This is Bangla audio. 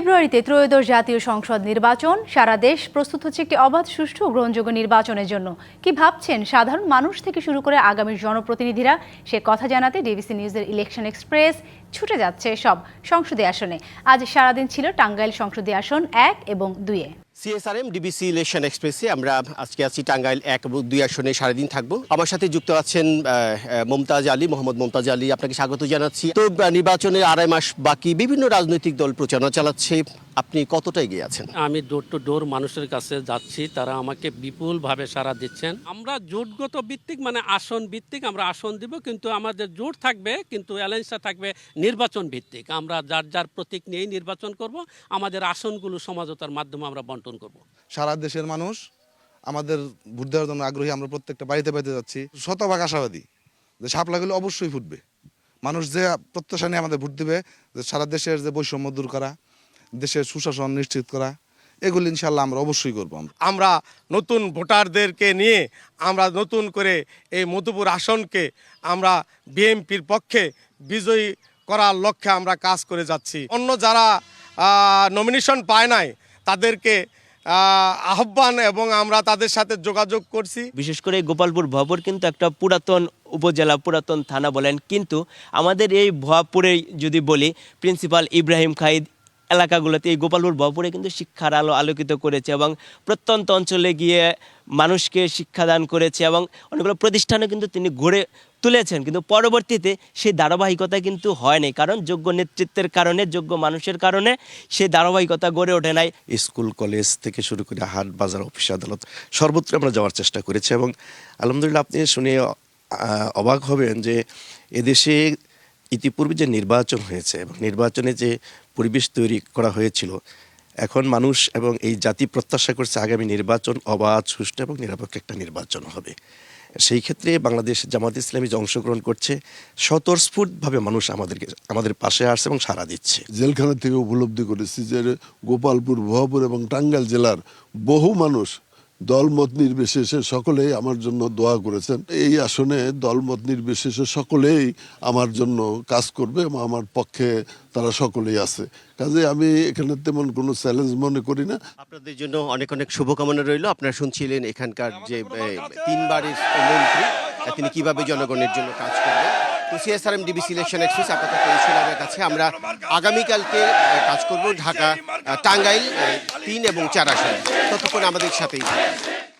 ফেব্রুয়ারিতে ত্রয়োদশ জাতীয় সংসদ নির্বাচন। সারা দেশ প্রস্তুত হচ্ছে একটি অবাধ, সুষ্ঠু গ্রহণযোগ্য নির্বাচনের জন্য। কি ভাবছেন সাধারণ মানুষ থেকে শুরু করে আগামী জনপ্রতিনিধিরা? সে কথা জানাতে ডিবিসি নিউজের ইলেকশন এক্সপ্রেস ছুটে যাচ্ছে সব সংসদীয় আসনে। আজ সারাদিন ছিল টাঙ্গাইল সংসদীয় আসন এক এবং দুইয়ে। সিএসআরএম ডিবিসি ইলেকশন এক্সপ্রেসে আমরা আজকে আছি টাঙ্গাইল এক এবং দুই আসনে সারাদিন থাকব। আমার সাথে যুক্ত আছেন মমতাজ আলী, মোহাম্মদ মমতাজ আলী, আপনাকে স্বাগত জানাচ্ছি। তো নির্বাচনে নির্বাচনের আড়াই মাস বাকি, বিভিন্ন রাজনৈতিক দল প্রচারণা চালাচ্ছে। আপনি কতটা এগিয়ে আছেন? আমি ডোর টু ডোর মানুষের কাছে যাচ্ছি তারা আমাকে বিপুলভাবে সাড়া দিচ্ছেন। আমরা জোটগত ভিত্তিক মানে আসন ভিত্তিক আমরা আসন দিব কিন্তু আমাদের জোট থাকবে কিন্তু অ্যালায়েন্সটা থাকবে নির্বাচন ভিত্তিক। আমরা যার যার প্রতীক নিয়েই নির্বাচন করব আমাদের আসনগুলো সমাজতার মাধ্যমে আমরা বন্টন করব। সারা দেশের মানুষ আমাদের ভোট দেওয়ার জন্য আগ্রহী আমরা প্রত্যেকটা বাড়িতে বাড়িতে যাচ্ছি। শতভাগ আশাবাদী যে সাপলাগুলো অবশ্যই ফুটবে। মানুষ যে প্রত্যাশা নিয়ে আমাদের ভোট দেবে যে সারা দেশের যে বৈষম্য দূর করা দেশের সুশাসন নিশ্চিত করা এগুলো ইনশাল্লাহ আমরা অবশ্যই করব আমরা। নতুন ভোটারদেরকে নিয়ে আমরা নতুন করে এই মধুপুর আসনকে আমরা বিএনপির পক্ষে বিজয়ী করার লক্ষ্যে আমরা কাজ করে যাচ্ছি। অন্য যারা নমিনেশন পায় নাই তাদেরকে আহ্বান এবং আমরা তাদের সাথে যোগাযোগ করছি। বিশেষ করে গোপালপুর ভবর কিন্তু একটা পুরাতন উপজেলা পুরাতন থানা বলেন। কিন্তু আমাদের এই ভবাপুরে যদি বলি প্রিন্সিপাল ইব্রাহিম খাইদ এলাকাগুলোতে এই গোপালপুর ভবপুরে কিন্তু শিক্ষার আলো আলোকিত করেছে এবং প্রত্যন্ত অঞ্চলে গিয়ে মানুষকে শিক্ষাদান করেছে এবং অনেকগুলো প্রতিষ্ঠানও কিন্তু তিনি গড়ে তুলেছেন। কিন্তু পরবর্তীতে সেই ধারাবাহিকতা কিন্তু হয়নি কারণ যোগ্য নেতৃত্বের কারণে, যোগ্য মানুষের কারণে সেই ধারাবাহিকতা গড়ে ওঠে নাই। স্কুল, কলেজ থেকে শুরু করে হাট, বাজার, অফিস, আদালত সর্বত্র আমরা যাওয়ার চেষ্টা করেছি এবং আলহামদুলিল্লাহ আপনি শুনে অবাক হবেন যে এদেশে ইতিপূর্বে যে নির্বাচন হয়েছে এবং নির্বাচনে যে পরিবেশ তৈরি করা হয়েছিল, এখন মানুষ এবং এই জাতি প্রত্যাশা করছে আগামী নির্বাচন অবাধ, সুষ্ঠু এবং নিরপেক্ষ একটা নির্বাচন হবে। সেই ক্ষেত্রে বাংলাদেশ জামাত ইসলামী যে অংশগ্রহণ করছে, স্বতঃস্ফূর্তভাবে মানুষ আমাদেরকে, আমাদের পাশে আসছে এবং সাড়া দিচ্ছে। জেলখানা থেকে উপলব্ধি করেছি যে গোপালপুর ভবাপুর এবং টাঙ্গাইল জেলার বহু মানুষ দলমত নির্বিশেষে সকলেই আমার জন্য দোয়া করেছেন। এই আসনে দলমত নির্বিশেষে সকলেই আমার জন্য কাজ করবে, এবং আমার পক্ষে তারা সকলেই আছে। কাজে আমি এখানে তেমন কোনো চ্যালেঞ্জ মনে করি না। আপনাদের জন্য অনেক অনেক শুভকামনা রইল। আপনারা শুনছিলেন এখানকার যে তিনবারের মন্ত্রী তিনি কীভাবে জনগণের জন্য কাজ করবেন? তো সিএসআরএম ডিবি সিলেকশন এক্সপ্রেস আপাতত এই আমার কাছে আমরা আগামীকালকে কাজ করব ঢাকা টাঙ্গাইল তিন এবং চার আসনে ততক্ষণ আমাদের সাথেই।